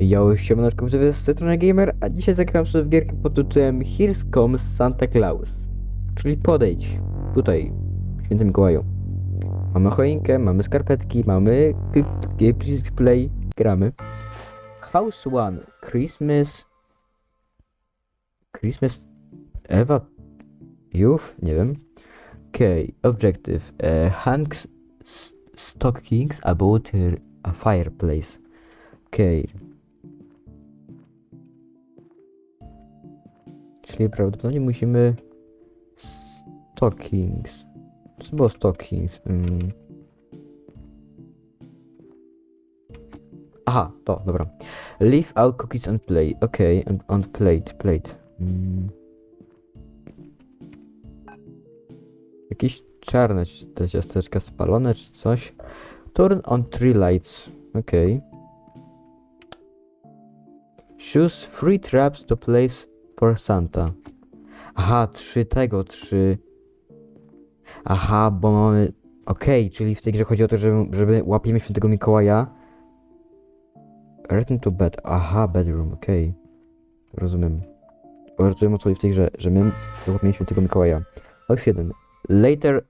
Ja siemaneczko z tej strony Gamer, a dzisiaj zagram sobie w gierkę pod tytułem Here's Comes Santa Claus. Czyli podejdź, tutaj, w Świętym Mikołaju. Mamy choinkę, mamy skarpetki, mamy przycisk play, gramy. House One, Christmas... Christmas... Eva... Youth? Nie wiem. Okay, objective. Uh, hangs s- stockings about a fireplace. Okej. Czyli prawdopodobnie musimy... Stockings. Co było stockings? Mm. Aha, to, dobra. Leave out cookies on plate. Okej, on, on plate, plate. Mm. Jakieś czarne te ciasteczka spalone czy coś. Turn on three lights. Okej. Choose three traps to place Santa. Aha, trzy tego, trzy. Aha, bo mamy. Okej, czyli w tej grze chodzi o to, żeby, żeby łapiemy świętego Mikołaja. Return to bed. Aha, bedroom, okej. Rozumiem. Rozumiem o co chodzi w tej grze, że my łapiemy świętego Mikołaja. Box 1. Later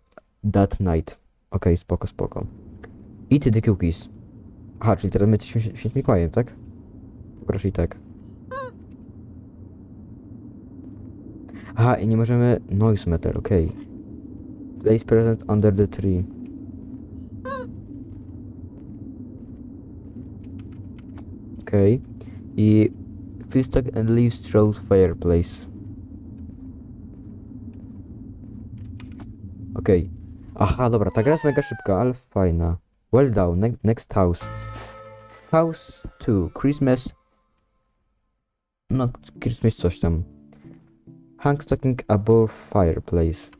that night. Okej, spoko, spoko. Eat the cookies. Aha, czyli teraz my jesteśmy świę- świętym Mikołajem, tak? Raczej tak. Aha, i nie możemy... Noise meter, okej. Place present under the tree. Okej. I... Please talk and leave through fireplace. Okej. Aha, dobra, ta gra jest mega szybka, ale fajna. Well done, ne next house. House 2, Christmas no, Christmas coś tam. Hang stocking above fireplace.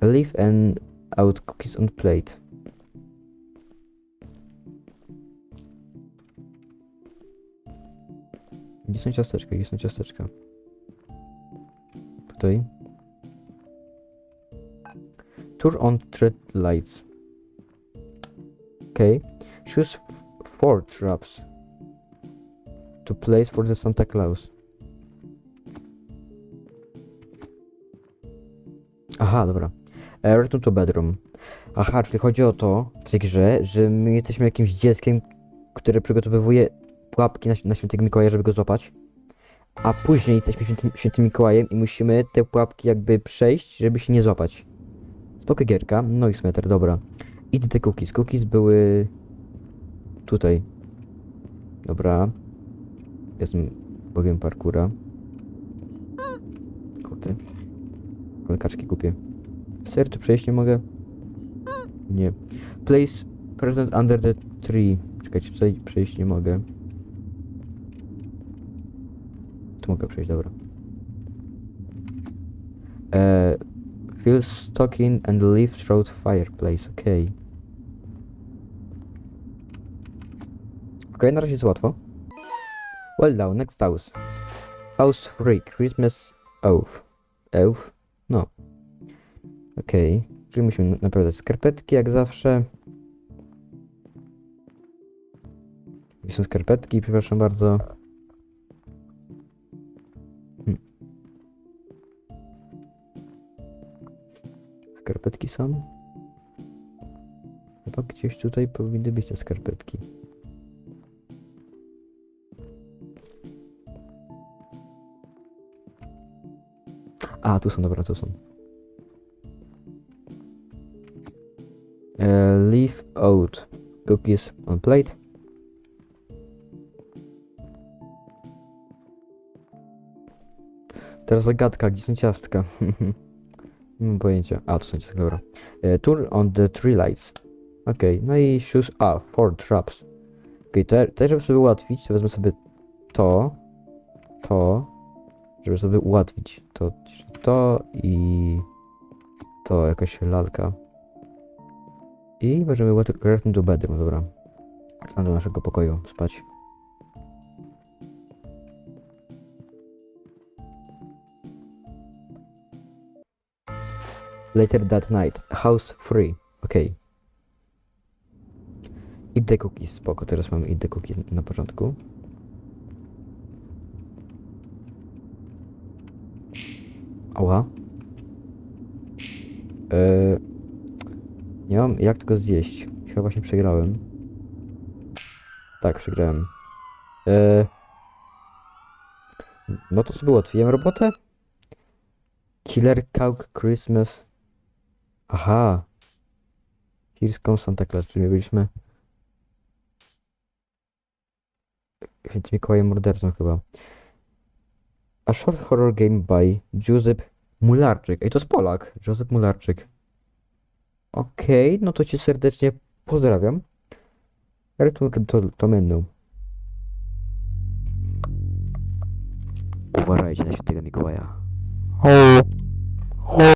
Leave and out cookies on plate. Gdzie są ciasteczka? Gdzie są ciasteczka? Tutaj. Turn on thread lights. Okay. Choose four traps to place for the Santa Claus. Aha, dobra. E, Return to bedroom. Aha, czyli chodzi o to w tej grze, że my jesteśmy jakimś dzieckiem, które przygotowywuje pułapki na, na świętego Mikołaja, żeby go złapać. A później jesteśmy świętym, świętym Mikołajem i musimy te pułapki jakby przejść, żeby się nie złapać. Spoko gierka. No i smeter, dobra. Idę te cookies. Cookies były tutaj. Dobra. Jestem bogiem parkura. Koty. Ale kaczki kupię. Ser, tu przejść nie mogę? Nie. Place present under the tree. Czekajcie, tutaj przejść nie mogę. Tu mogę przejść, dobra. E, fill stocking and leave through fireplace. Okej. Okej, na razie jest łatwo. Well done, next house. House free, Christmas oath. Oath? No. Okej. Czyli musimy na- naprawdę skarpetki jak zawsze. Gdzie są skarpetki, przepraszam bardzo. Hmm. Skarpetki są? Chyba gdzieś tutaj powinny być te skarpetki. A, tu są, dobra, tu są. E, leave out cookies on plate. Teraz zagadka, gdzie są ciastka? Nie mam pojęcia. A, tu są ciastka, dobra. E, tour on the tree lights. Okej, no i shoes, a, four traps. Okej, te, te, żeby sobie ułatwić, to wezmę sobie to, to, żeby sobie ułatwić to, to i to jakaś lalka. I możemy return do bedroom, dobra. Wracamy do naszego pokoju, spać. Later that night, house free, okej. Eat the cookies, spoko, teraz mamy eat the cookies na początku. Eee, nie mam jak tego zjeść. Chyba właśnie przegrałem. Tak, przegrałem. Eee, no to sobie ułatwiłem robotę. Killer Cow Christmas. Aha. Come Santa Claus, czyli my byliśmy... Mikołajem mordercą chyba. A short horror game by Józef Mularczyk. Ej, to jest Polak. Józef Mularczyk. Okej, no to cię serdecznie pozdrawiam. Return to, to menu. Uważajcie na świętego Mikołaja. Ho, ho,